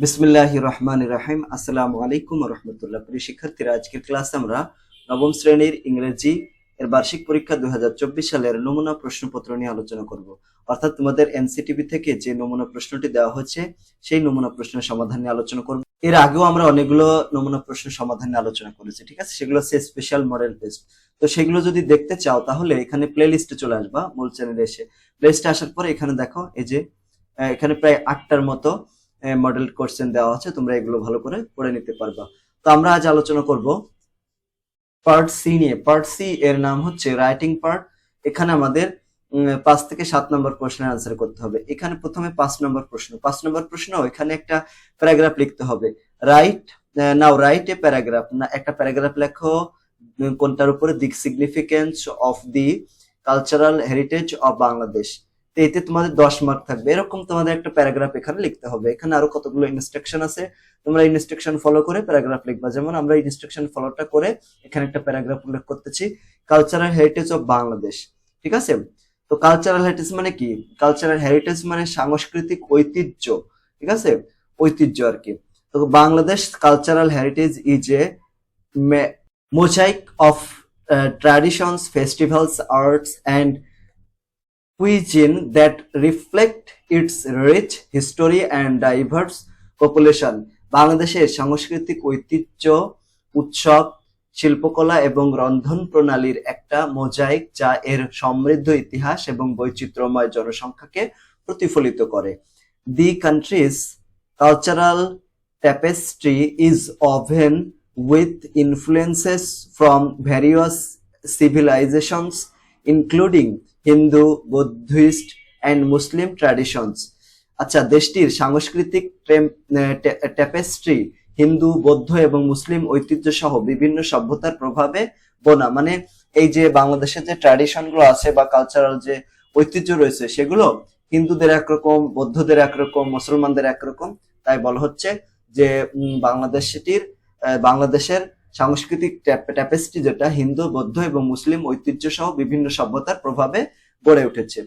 বিসমিল্লাহ রহমান রাহিম। আসসালামু আলাইকুম রহমতুল্লাহ। প্রিয় শিক্ষার্থীরা, আজকের ক্লাস আমরা নবম শ্রেণির ইংরেজি এর বার্ষিক পরীক্ষা দুই হাজার চব্বিশ সালের নমুনা প্রশ্নপত্র নিয়ে আলোচনা করব। অর্থাৎ তোমাদের এনসিটিভি থেকে যে নমুনা প্রশ্নটি দেওয়া হচ্ছে, সেই নমুনা প্রশ্নের সমাধান নিয়ে আলোচনা করব। এর আগেও আমরা অনেকগুলো নমুনা প্রশ্ন সমাধান নিয়ে আলোচনা করেছি, ঠিক আছে? সেগুলো হচ্ছে স্পেশাল মডেল টেস্ট তো সেগুলো যদি দেখতে চাও, তাহলে এখানে প্লে লিস্টে চলে আসবা, মূল চ্যানেলে এসে। প্লে লিস্টে আসার পরে এখানে দেখো, এই যে এখানে প্রায় আটটার মতো মডেল কোশ্চেন দেওয়া আছে, তোমরা এগুলো ভালো করে পড়ে নিতে পারবা। তো আমরা আজ আলোচনা করব পার্ট সি নিয়ে। পার্ট সি এর নাম হচ্ছে রাইটিং পার্ট এখানে আমাদের পাঁচ থেকে সাত নম্বর প্রশ্নের আনসার করতে হবে। এখানে প্রথমে পাঁচ নম্বর প্রশ্ন। পাঁচ নম্বর প্রশ্ন এখানে একটা প্যারাগ্রাফ লিখতে হবে। Write now write a paragraph না, একটা প্যারাগ্রাফ লেখো, কোনটার উপরে the significance of the cultural heritage of Bangladesh তো এতে তোমাদের দশ মার্ক থাকবে। এরকম তোমাদের একটা প্যারাগ্রাফ এখানে লিখতে হবে। এখানে আরও কতগুলো ইনস্ট্রাকশন আছে? তোমরা ইনস্ট্রাকশন ফলো করে প্যারাগ্রাফ লিখবা। যেমন আমরা ইনস্ট্রাকশন ফলোটা করে এখানে একটা প্যারাগ্রাফ উল্লেখ করতেছি কালচারাল হেরিটেজ অফ বাংলাদেশ। ঠিক আছে? তো কালচারাল হেরিটেজ মানে কি? কালচারাল হেরিটেজ মানে সাংস্কৃতিক ঐতিহ্য। ঠিক আছে? ঐতিহ্য আর কি। তো Bangladesh cultural heritage is a mosaic of traditions festivals arts and cuisine that reflect its rich history and diverse population. বাংলাদেশের সাংস্কৃতিক ঐতিহ্য, উৎসব, শিল্পকলা এবং রন্ধন প্রণালীর একটা মোজাইক যা এর সমৃদ্ধ ইতিহাস এবং বৈচিত্র্যময় জনসংখ্যাকে প্রতিফলিত করে the country's cultural tapestry is woven with influences from various civilizations including Hindu, Buddhist and Muslim traditions আচ্ছা দেশটির সাংস্কৃতিক ট্যাপেস্ট্রি হিন্দু, বৌদ্ধ এবং মুসলিম ঐতিহ্য সহ বিভিন্ন সভ্যতার প্রভাবে বোনা। মানে এই যে বাংলাদেশের যে ট্র্যাডিশনগুলো আছে বা কালচারাল যে ঐতিহ্য রয়েছে, সেগুলো হিন্দুদের একরকম, বৌদ্ধদের একরকম, মুসলমানদের একরকম। তাই বলা হচ্ছে যে বাংলাদেশটির বাংলাদেশের সাংস্কৃতিক ট্যাপেস্ট্রি যেটা হিন্দু, বৌদ্ধ এবং মুসলিম ঐতিহ্য সহ বিভিন্ন সভ্যতার প্রভাবে গড়ে উঠেছে।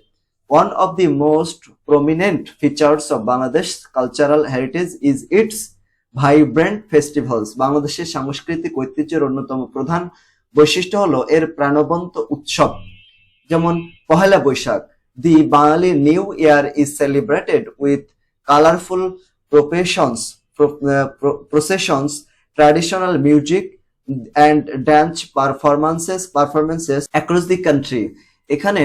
One of the most prominent features of Bangladesh cultural heritage is its vibrant festivals বাংলাদেশের সাংস্কৃতিক ঐতিহ্যের অন্যতম প্রধান বৈশিষ্ট্য হলো এর প্রাণবন্ত উৎসব। যেমন Pahela Baishakh, the Bengali new year is celebrated with colourful professions processions, traditional music and dance performances performances across the country এখানে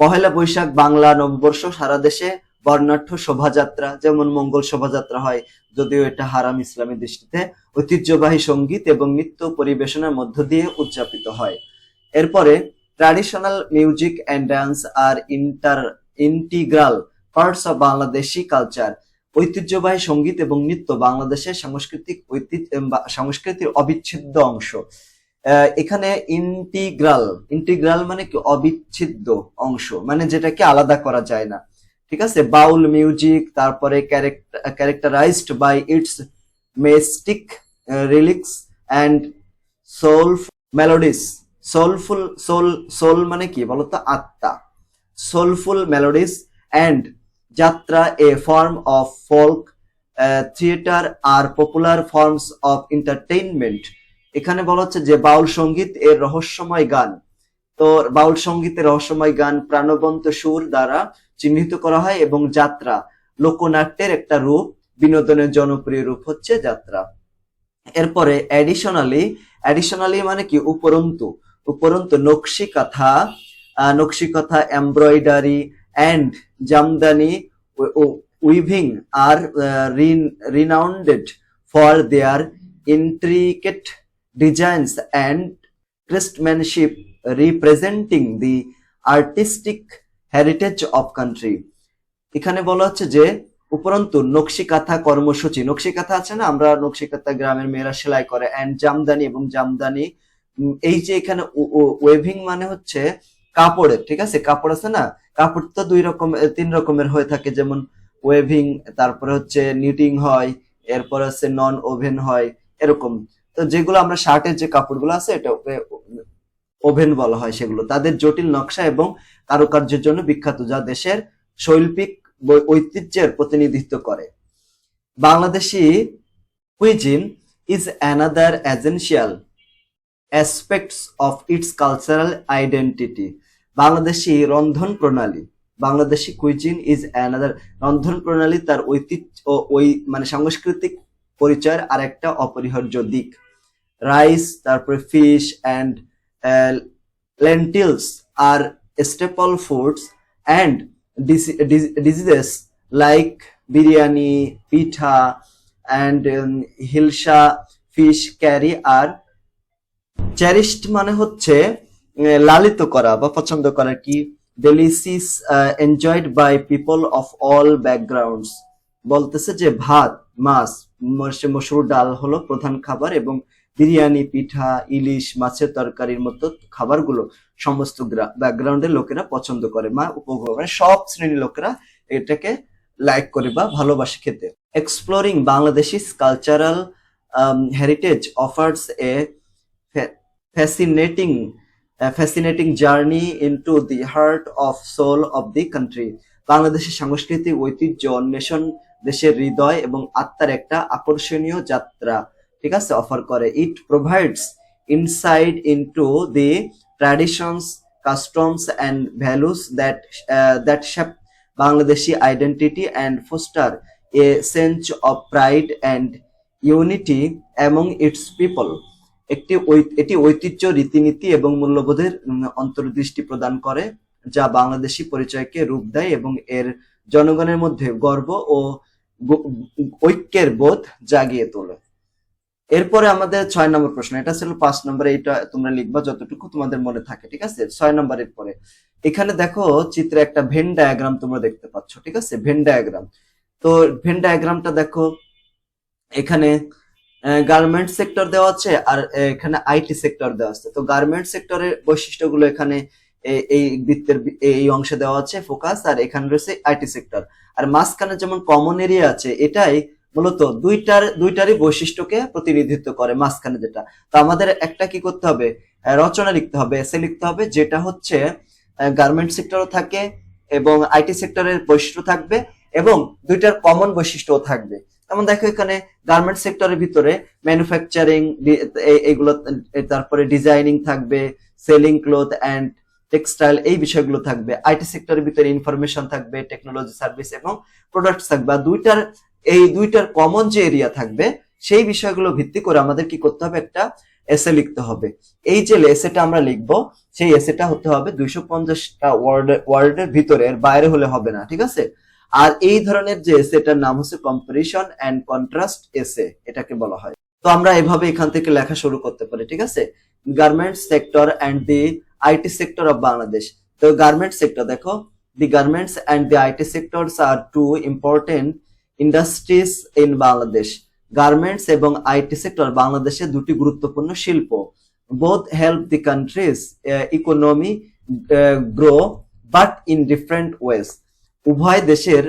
পহেলা বৈশাখ বাংলা নববর্ষ সারা দেশে বর্ণাঢ্য শোভাযাত্রা, যেমন মঙ্গল শোভাযাত্রা হয়, যদিও এটা হারাম ইসলামী দৃষ্টিতে ঐতিহ্যবাহী সংগীত এবং নৃত্য পরিবেশনার মধ্য দিয়ে উদযাপিত হয়। এরপরে traditional music and dance are inter integral parts of Bangladeshi culture ঐতিহ্যবাহী সংগীত এবং নৃত্য বাংলাদেশের সাংস্কৃতিক ঐতিহ্য সংস্কৃতির অবিচ্ছেদ্য অংশ। এখানে ইন্টিগ্রাল ইন্টিগ্রাল মানে কি? অবিচ্ছেদ্য অংশ মানে যেটাকে আলাদা করা যায় না। ঠিক আছে? বাউল মিউজিক, তারপরে characterized by its mystic lyrics and soul melodies. Soulful, soul soul মানে কি বলতো? আত্মা। Soulful melodies and jatra a form of folk theatre are popular forms of entertainment এখানে বলা হচ্ছে যে বাউল সংগীত এর রহস্যময় গান। তো বাউল সঙ্গীতের রহস্যময় গান প্রাণবন্ত সুর দ্বারা চিহ্নিত করা হয় এবং যাত্রা লোকনাট্যের একটা রূপ, বিনোদনের জনপ্রিয় রূপ হচ্ছে যাত্রা। এরপরে অ্যাডিশনালি অ্যাডিশনালি মানে কি? উপরন্তু। উপরন্তু Nakshi Kantha Nakshi Kantha embroidery and Jamdani weaving are renowned for their intricate designs and craftsmanship representing the artistic heritage of country. এখানে বলা হচ্ছে যে, উপরন্তু নকশি কাঁথা কর্মসূচি নকশি কাঁথা আছে না? আমরা নকশি কাঁথা গ্রামের মেয়েরা সেলাই করে অ্যান্ড জামদানি এবং জামদানি এই যে এখানে ওয়েভিং মানে হচ্ছে কাপড়ের, ঠিক আছে? কাপড় আছে না? কাপড় তো দুই রকম, তিন রকমের হয়ে থাকে, যেমন ওয়েভিং তারপরে হচ্ছে নিটিং হয়, এরপর হচ্ছে নন ওভেন হয়, এরকম। তো যেগুলো আমরা শার্টের যে কাপড়গুলো আছে, এটা ওভেন বলা হয় সেগুলো। তাদের জটিল নকশা এবং কারুকার্যের জন্য বিখ্যাত, যা দেশের শৈল্পিক ঐতিহ্যের প্রতিনিধিত্ব করে। Bangladeshi cuisine is another essential aspects of its cultural identity Bangladeshi রন্ধন প্রণালী, বাংলাদেশি কুইজিন ইজ অ্যানাদার রন্ধন প্রণালী তার ঐতিহ্য ও ওই মানে সাংস্কৃতিক পরিচয়ের আরেকটা অপরিহার্য দিক। রাইস তারপরে fish and lentils are staple foods and dishes like biryani, pitha and hilsa fish curry are cherished মানে হচ্ছে লালিত করা বা পছন্দ করা কি? Delicacies enjoyed by people of all backgrounds বলতেছে যে ভাত, মাছ মস- মসুর ডাল হলো প্রধান খাবার এবং বিরিয়ানি, পিঠা, ইলিশ, মাছের তরকারির মতো খাবারগুলো সমস্ত ব্যাকগ্রাউন্ডের লোকেরা পছন্দ করে। মা উপভোগ করে সব শ্রেণির লোকেরা এটাকে লাইক করে বা ভালোবাসে খেতে। Exploring Bangladeshi cultural heritage offers a fascinating a fascinating journey into the heart of soul of the country. বাংলাদেশের সাংস্কৃতিক ঐতিহ্য, অন্বেষণ, দেশের হৃদয় এবং আত্মার একটা আকর্ষণীয় যাত্রা, ঠিক আছে অফার করে। It provides insight into the traditions customs and values that that shape Bangladeshi identity and foster a sense of pride and unity among its people একটি এটি ঐতিহ্য, রীতিনীতি এবং মূল্যবোধের অন্তর্দৃষ্টি প্রদান করে, যা বাংলাদেশি পরিচয়কে রূপ দেয় এবং এর জনগণের মধ্যে গর্ব ও ঐক্যের বোধ জাগিয়ে তোলে। এরপরে আমাদের ছয় নম্বর প্রশ্ন, এটা ছিল পাঁচ নম্বরে, এটা তোমরা লিখবা যতটুকু তোমাদের মনে থাকে, ঠিক আছে? ছয় নম্বরের পরে, এখানে দেখো চিত্রে একটা ভেন ডায়াগ্রাম তোমরা দেখতে পাচ্ছ, ঠিক আছে? ভেন ডায়াগ্রাম তো ভেন ডায়াগ্রামটা দেখো, এখানে গার্মেন্ট সেক্টর দেওয়া আছে আর এখানে আইটি সেক্টর দেওয়া আছে। তো গার্মেন্ট সেক্টরের বৈশিষ্ট্যগুলো এখানে এই বৃত্তের এই অংশে দেওয়া আছে ফোকাস আর এখানে রয়েছে আইটি সেক্টর আর মাঝখানে যেমন কমন এরিয়া আছে, এটাই মূলত দুইটার, দুইটারই বৈশিষ্ট্যকে প্রতিনিধিত্ব করে মাঝখানে যেটা। তো আমাদের একটা কি করতে হবে? রচনা লিখতে হবে এসে লিখতে হবে, যেটা হচ্ছে গার্মেন্ট সেক্টরও থাকে এবং আইটি সেক্টরের বৈশিষ্ট্য থাকবে এবং দুইটার কমন বৈশিষ্ট্যও থাকবে। যেমন দেখো এখানে গার্মেন্ট সেক্টরের ভিতরে ম্যানুফ্যাকচারিং এগুলো এ, তারপরে ডিজাইনিং থাকবে সেলিং ক্লোথ অ্যান্ড টেক্সটাইল এই বিষয়গুলো থাকবে। আইটি সেক্টরের ভিতরে ইনফরমেশন থাকবে টেকনোলজি সার্ভিস এবং প্রোডাক্টস থাকবে। দুইটার এই দুইটার কমন যে এরিয়া থাকবে সেই বিষয়গুলো ভিত্তি করে আমাদের কি করতে হবে? একটা এসে লিখতে হবে। এই যে এসেটা আমরা লিখব সেই এসেটা হতে হবে দুইশো পঞ্চাশটা ওয়ার্ড ওয়ার্ডের ভিতরে বাইরে হলে হবে না ঠিক আছে? আর এই ধরনের যে এসে এটার নাম হচ্ছে কম্পারিশন অ্যান্ড কন্ট্রাস্ট এসে এটাকে বলা হয়। তো আমরা এভাবে এখান থেকে লেখা শুরু করতে পারি, ঠিক আছে? Garment sector and the IT sector of Bangladesh তো গার্মেন্ট সেক্টর দেখো the garments and the IT sectors are two important industries in Bangladesh garments এবং আইটি সেক্টর বাংলাদেশে দুটি গুরুত্বপূর্ণ শিল্প। Both help the country's economy grow but in different ways উভয় দেশের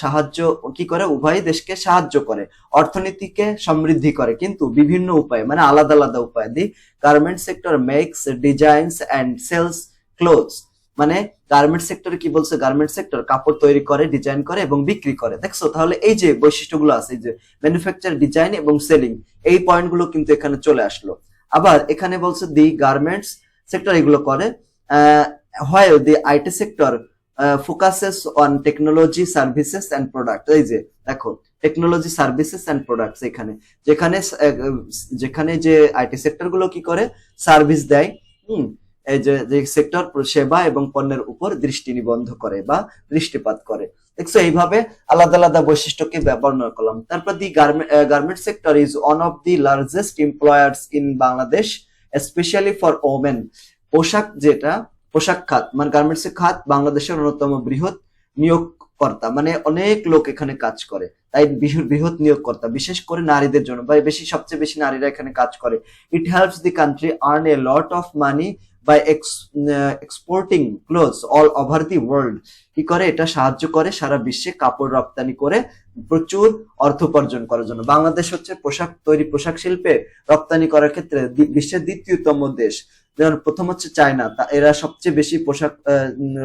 সাহায্য, কি করে? উভয় দেশকে সাহায্য করে, অর্থনীতিকে সমৃদ্ধি করে, কিন্তু বিভিন্ন উপায়ে মানে আলাদা আলাদা উপায়, the garment sector makes designs and sells clothes মানে গার্মেন্ট সেক্টরে কি বলছে? গার্মেন্ট সেক্টর কাপড় তৈরি করে ডিজাইন করে এবং বিক্রি করে, দেখছ? তাহলে এই যে বৈশিষ্ট্যগুলো আছে যে ম্যানুফ্যাকচার ডিজাইন এবং সেলিং এই পয়েন্টগুলো কিন্তু এখানে চলে আসলো। আবার এখানে বলছে দি গার্মেন্টস সেক্টর এগুলো করে হয় the IT sector focuses on technology services and product এই যে, দেখো টেকনোলজি সার্ভিসেস অ্যান্ড প্রোডাক্টস এখানে। যেখানে যেখানে যে আইটি সেক্টরগুলো কি করে? সার্ভিস দেয়, হুম? এই যে যে সেক্টর সেবা এবং পণ্যের উপর দৃষ্টি নিবন্ধ করে বা দৃষ্টিপাত করে। দেখছ, এইভাবে আলাদা আলাদা বৈশিষ্ট্যকে বর্ণনা করলাম। তারপর the garment sector is one of the largest employers in Bangladesh especially for women পোশাক যেটা পোশাক খাত মানে গার্মেন্টস খাত বাংলাদেশের অন্যতম বৃহৎ নিয়োগকর্তা। মানে অনেক লোক এখানে কাজ করে, তাই বৃহ- বৃহৎ নিয়োগকর্তা। বিশেষ করে নারীদের জন্য, বা বেশি, সবচেয়ে বেশি নারীরা এখানে কাজ করে। It helps the country earn a lot of money by exporting clothes all over the world কি করে? এটা সাহায্য করে সারা বিশ্বে কাপড় রপ্তানি করে প্রচুর অর্থ উপার্জন করার জন্য। বাংলাদেশ হচ্ছে পোশাক তৈরি পোশাক শিল্পে রপ্তানি করার ক্ষেত্রে বিশ্বের দ্বিতীয়তম দেশ। যেমন প্রথম হচ্ছে চায়না এরা সবচেয়ে বেশি পোশাক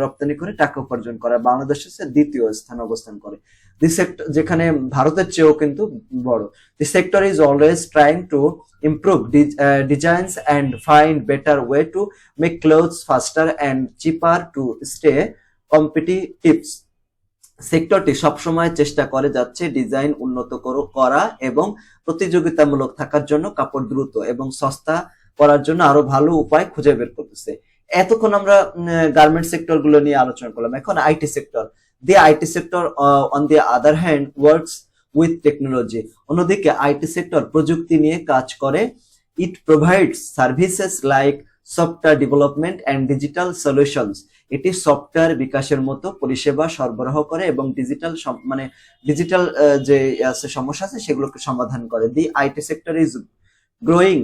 রপ্তানি করে টাকা উপার্জন করে বাংলাদেশ হচ্ছে দ্বিতীয় স্থান অবস্থান করে। দি সেক্টর যেখানে ভারতের চেয়েও কিন্তু বড়। The sector is always trying to uh, designs and find better way to make clothes faster and cheaper to stay competitive. সেক্টরটি সবসময় চেষ্টা করে যাচ্ছে ডিজাইন উন্নত করা এবং প্রতিযোগিতামূলক থাকার জন্য কাপড় দ্রুত এবং সস্তা করার জন্য আরও ভালো উপায় খুঁজে বের করতেছে। এতক্ষণ আমরা গার্মেন্ট সেক্টরগুলো নিয়ে আলোচনা করলাম। এখন IT sector the IT sector on the other hand works with technology অন্যদিকে আইটি সেক্টর প্রযুক্তি নিয়ে কাজ করে। It provides services like software development and digital solutions এটি সফটওয়্যার বিকাশের মতো পরিষেবা সরবরাহ করে এবং ডিজিটাল মানে ডিজিটাল যে, আছে, সমস্যা আছে, সেগুলোকে সমাধান করে। The IT sector is growing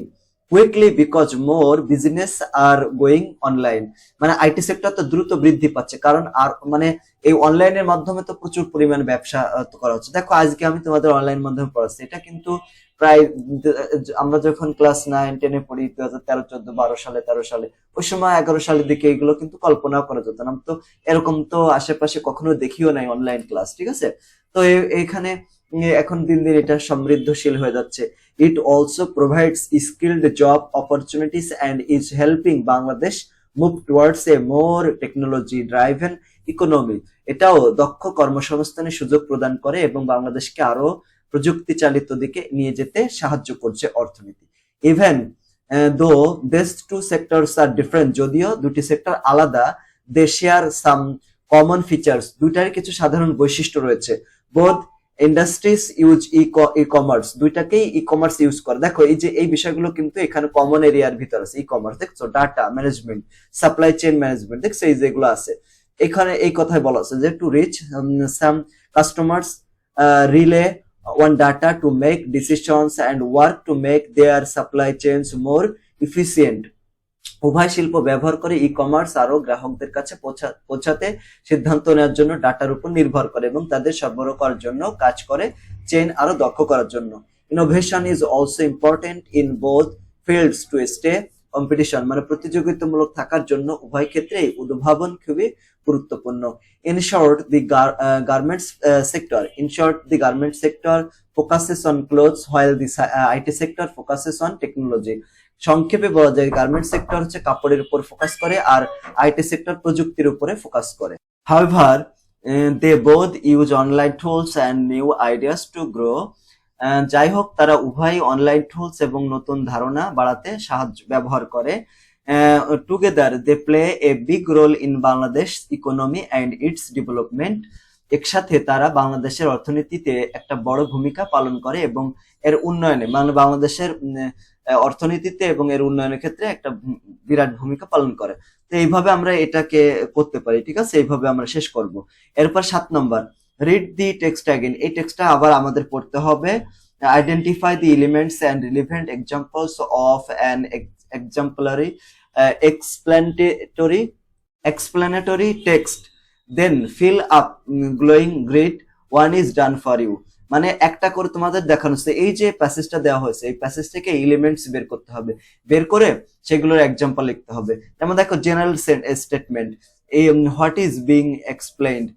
quickly because more business are going online মানে আইটি সেক্টর তো দ্রুত বৃদ্ধি পাচ্ছে। কারণ আর মানে এই অনলাইনের মাধ্যমে তো প্রচুর পরিমাণে ব্যবসা করা হচ্ছে। দেখো আজকে আমি তোমাদের অনলাইন মাধ্যমে পড়াচ্ছি। এটা কিন্তু প্রায় আমরা যখন ক্লাস নাইন টেনে পড়ি দু হাজার তেরো চোদ্দ বারো সালে তেরো সালে ওই সময় এগারো সালের দিকে এগুলো কিন্তু কল্পনাও করা যেত না। তো এরকম তো আশেপাশে কখনো দেখিও নাই অনলাইন ক্লাস ঠিক আছে? তো এ- এইখানে উম, এখন দিন দিন এটা সমৃদ্ধশীল হয়ে যাচ্ছে। It also provides skilled job opportunities and is helping Bangladesh move towards a more technology driven economy এটাও দক্ষ কর্মসংস্থানের সুযোগ প্রদান করে এবং বাংলাদেশকে আরও প্রযুক্তি চালিত দিকে নিয়ে যেতে সাহায্য করছে অর্থনীতি। Even though both two sectors are different যদিও দুটি সেক্টর আলাদা they share some common features দুইটার কিছু সাধারণ বৈশিষ্ট্য রয়েছে। Both industries use e commerce দুইটাকেই e commerce use করে। দেখো, এই যে, এই বিষয়গুলো কিন্তু এখানে কমন এরিয়ার ভিতর আছে। ই কমার্স দেখছ? Data management supply chain management দেখছ? এই যেগুলো আছে। এখানে এই কথাই বলা আছে যে to reach some customers rely on data to make decisions and work to make their supply chains more efficient উভয় শিল্প ব্যবহার করে ই কমার্স আরও গ্রাহকদের কাছে পৌঁছাতে সিদ্ধান্ত নেওয়ার জন্য ডাটার উপর নির্ভর করে এবং তাদের সরবরাহ করার জন্য কাজ করে চেন আরও দক্ষ করার জন্য। Innovation is also important in both fields to stay competition মানে প্রতিযোগিতামূলক থাকার জন্য উভয় ক্ষেত্রেই উদ্ভাবন খুবই গুরুত্বপূর্ণ। In short the gar- uh, garments uh, sector in short the garment sector IT sector clothes while the সংক্ষেপে বলা যায় গার্মেন্ট সেক্টর হচ্ছে কাপড়ের উপর ফোকাস করে আর আইটি সেক্টর প্রযুক্তির উপরে ফোকাস করে। However they both use online tools and new ideas to grow যাই হোক তারা উভয় অনলাইন টুলস এবং নতুন ধারণা বাড়াতে সাহায্য, ব্যবহার করে। Together they play a big role in Bangladesh economy and its development একসাথে তারা বাংলাদেশের অর্থনীতিতে একটা বড় ভূমিকা পালন করে এবং এর উন্নয়নে মানে বাংলাদেশের অর্থনীতিতে এবং এর উন্নয়নের ক্ষেত্রে একটা বিরাট ভূমিকা পালন করে। তো এইভাবে আমরা এটাকে করতে পারি ঠিক আছে? এইভাবে আমরা শেষ করব। এরপর সাত নম্বর রিড দি টেক্সট অ্যাগেন এই টেক্সটটা আবার আমাদের পড়তে হবে। Identify the elements and relevant examples of an explanatory explanatory text. Then fill up mm, glowing great one is done for you. মানে একটা করে তোমাদের দেখানো হচ্ছে। এই যে প্যাসেজটা দেওয়া হয়েছে, এই প্যাসেজ থেকে এলিমেন্টস বের করতে হবে। বের করে সেগুলোর এক্সাম্পল লিখতে হবে। যেমন দেখো জেনারেল স্টেটমেন্ট এই হোয়াট ইজ বিং এক্সপ্লেইনড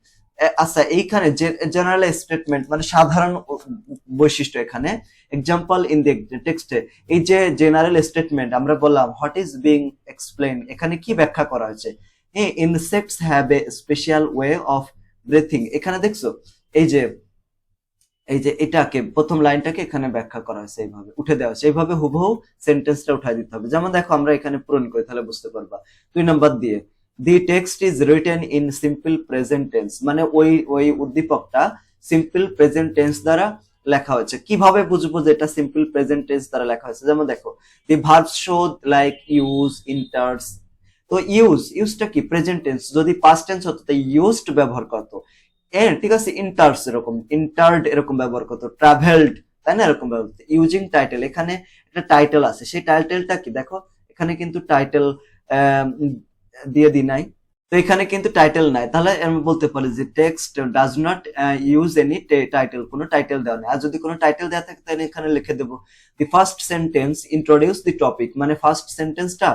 আচ্ছা এইখানে জেনারেল স্টেটমেন্ট মানে সাধারণ বৈশিষ্ট্য এখানে। এক্সাম্পল ইন দি টেক্সটে এই যে জেনারেল স্টেটমেন্ট আমরা বললাম হোয়াট ইজ বিং এক্সপ্লেন এখানে কি ব্যাখ্যা করা হয়েছে? হ্যাঁ insects have a special way of breathing এখানে দেখছ, এই যে এই যে এটাকে, প্রথম লাইনটাকে এখানে ব্যাখ্যা করা হয়েছে এইভাবে, উঠে দেওয়া হয়েছে। এইভাবে হুবহু সেন্টেন্সটা উঠাই দিতে হবে। যেমন দেখো, আমরা এখানে পূরণ করি, তাহলে বুঝতে পারবা। দুই নাম্বার দিয়ে the text is written in simple present tense মানে ওই ওই উদ্দীপকটা সিম্পল প্রেজেন্ট টেন্স দ্বারা লেখা হয়েছে। কীভাবে বুঝব যে এটা সিম্পল প্রেজেন্ট টেন্স দ্বারা লেখা হয়েছে? যেমন দেখো the verb show like use ইন্টার্স তো ইউজ ইউজটা কি? প্রেজেন্ট টেন্স যদি পাস্ট টেন্স হতো, তাই ইউজড ব্যবহার করতো। এর, ঠিক আছে ইন্টার্স এরকম ইন্টার্ড এরকম ব্যবহার করতো ট্রাভেলড তাই না, এরকম ব্যবহার করতো ইউজিং টাইটেল এখানে একটা টাইটেল আছে, সেই টাইটেলটা কি, দেখো, এখানে কিন্তু টাইটেল দিয়ে দি নাই, তো এখানে কিন্তু টাইটেল নাই, তাহলে আমি বলতে পারি যে text does not use any title কোনো টাইটেল দেওয়া নেই, আর যদি কোনো টাইটেল দেওয়া থাকে, তাহলে এখানে লিখে দেবো the first sentence introduce the topic মানে ফার্স্ট সেন্টেন্সটা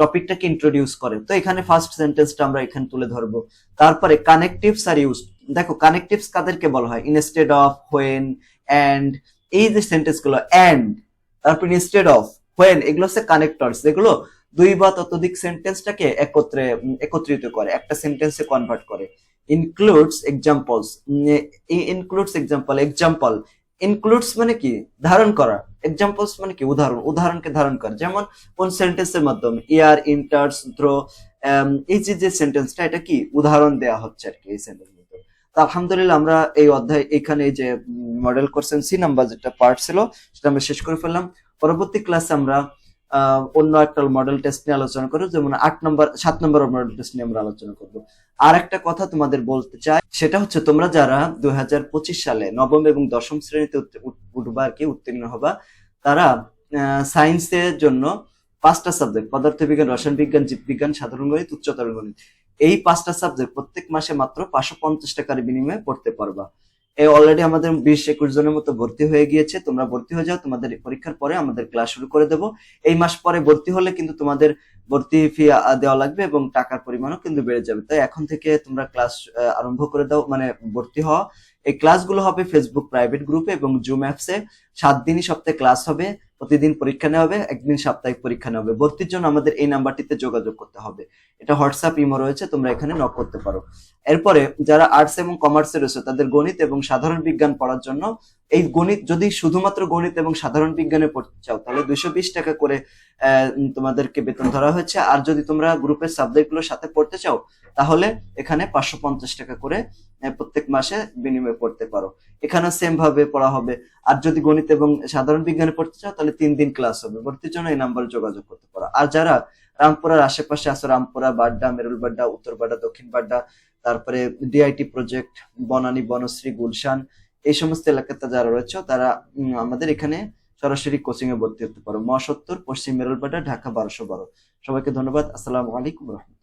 টপিকটাকে ইন্ট্রোডিউস করে। তো এখানে ফার্স্ট সেন্টেন্সটা আমরা এখানে তুলে ধরবো। তারপরে কানেকটিভস আর ইউজ দেখো কানেকটিভস কাদেরকে বলা হয়? ইনস্টেড অফ হোয়েন অ্যান্ড এই যে সেন্টেন্সগুলো অ্যান্ড তারপর ইনস্টেড অফ হোয়েন এগুলো হচ্ছে কানেক্টরস যেগুলো দুই বা ততোধিক সেন্টেন্সটাকে একত্রে একত্রিত করে, একটা সেন্টেন্সে কনভার্ট করে। Includes examples includes example example includes মানে কি? ধারণ করা। এক্সাম্পলস মানে কি? উদাহরণ। উদাহরণকে ধারণ করা। যেমন কোন সেন্টেন্সের মাধ্যমে ইয়ার ইন্টার্স থ্রো এই যে যে সেন্টেন্সটা এটা কি? উদাহরণ দেওয়া হচ্ছে আর কি এই সেন্টেন্স তো আলহামদুলিল্লাহ আমরা এই অধ্যায় এখানে এই যে মডেল কোর্সেন সি নাম্বার যেটা পার্ট ছিল, সেটা আমরা শেষ করে ফেললাম। পরবর্তী ক্লাসে আমরা অন্য একটা মডেল টেস্ট নিয়ে আলোচনা করব, যেমন আট নম্বর সাত নম্বর মডেল টেস্ট নিয়ে আমরা আলোচনা করব। আর একটা কথা তোমাদের বলতে চাই, সেটা হচ্ছে তোমরা যারা দুই সালে নবম এবং দশম শ্রেণীতে উঠবা আর কি, উত্তীর্ণ হবা, তারা সায়েন্সের জন্য পাঁচটা সাবজেক্ট পদার্থবিজ্ঞান রসায়ন বিজ্ঞান জীববিজ্ঞান, সাধারণ গণিত, উচ্চতর গণিত, এই পাঁচটা সাবজেক্ট প্রত্যেক মাসে মাত্র পাঁচশো পঞ্চাশ টাকার বিনিময়ে পড়তে পারবা। এই অলরেডি আমাদের বিশ একুশ জনের মতো ভর্তি হয়ে গিয়েছে। তোমরা ভর্তি হয়ে যাও, তোমাদের পরীক্ষার পরে আমাদের ক্লাস শুরু করে দেবো। এই মাস পরে ভর্তি হলে কিন্তু তোমাদের ভর্তি ফি দেওয়া লাগবে এবং টাকার পরিমাণও কিন্তু বেড়ে যাবে। তাই এখন থেকে তোমরা ক্লাস আরম্ভ করে দাও মানে ভর্তি হওয়া এই ক্লাসগুলো হবে ফেসবুক প্রাইভেট গ্রুপে এবং জুম অ্যাপসে সাত দিনই সপ্তাহে ক্লাস হবে, প্রতিদিন পরীক্ষা নেওয়া হবে, একদিন সাপ্তাহিক পরীক্ষা নেওয়া হবে। ভর্তির জন্য আমাদের এই নাম্বারটিতে যোগাযোগ করতে হবে। এটা হোয়াটসঅ্যাপ, ইমো রয়েছে, তোমরা এখানে নক করতে পারো। এরপরে যারা আর্টস এবং কমার্সে রয়েছে, তাদের গণিত এবং সাধারণ বিজ্ঞান পড়ার জন্য এই গণিত, যদি শুধুমাত্র গণিত এবং সাধারণ বিজ্ঞানে পড়তে চাও, তাহলে দুইশো বিশ টাকা করে তোমাদেরকে বেতন ধরা হয়েছে। আর যদি তোমরা গ্রুপের সাবজেক্টগুলোর সাথে পড়তে চাও, তাহলে এখানে পাঁচশো পঞ্চাশ টাকা করে প্রত্যেক মাসে বিনিময়ে পড়তে পারো। এখানে সেম ভাবে পড়া হবে। আর যদি গণিত এবং সাধারণ বিজ্ঞানে পড়তে চাও, তাহলে তিন দিন ক্লাস হবে। ভর্তির জন্য এই নাম্বারে যোগাযোগ করতে পারো। আর যারা রামপুরার আশেপাশে আছো, রামপুরা, বাড্ডা মেরুল বাড্ডা উত্তর বাড্ডা, দক্ষিণ বাড্ডা, তারপরে ডিআইটি প্রজেক্ট বনানী, বনশ্রী, গুলশান, এই সমস্ত এলাকাতে যারা রয়েছে, তারা আমাদের এখানে সরাসরি কোচিং এ ভর্তি হতে পারো। মহাসত্তর, পশ্চিম মেরুল বাড্ডা ঢাকা বারোশো বারো। সবাইকে ধন্যবাদ। আসসালামু আলাইকুম রহমতুল্লাহ।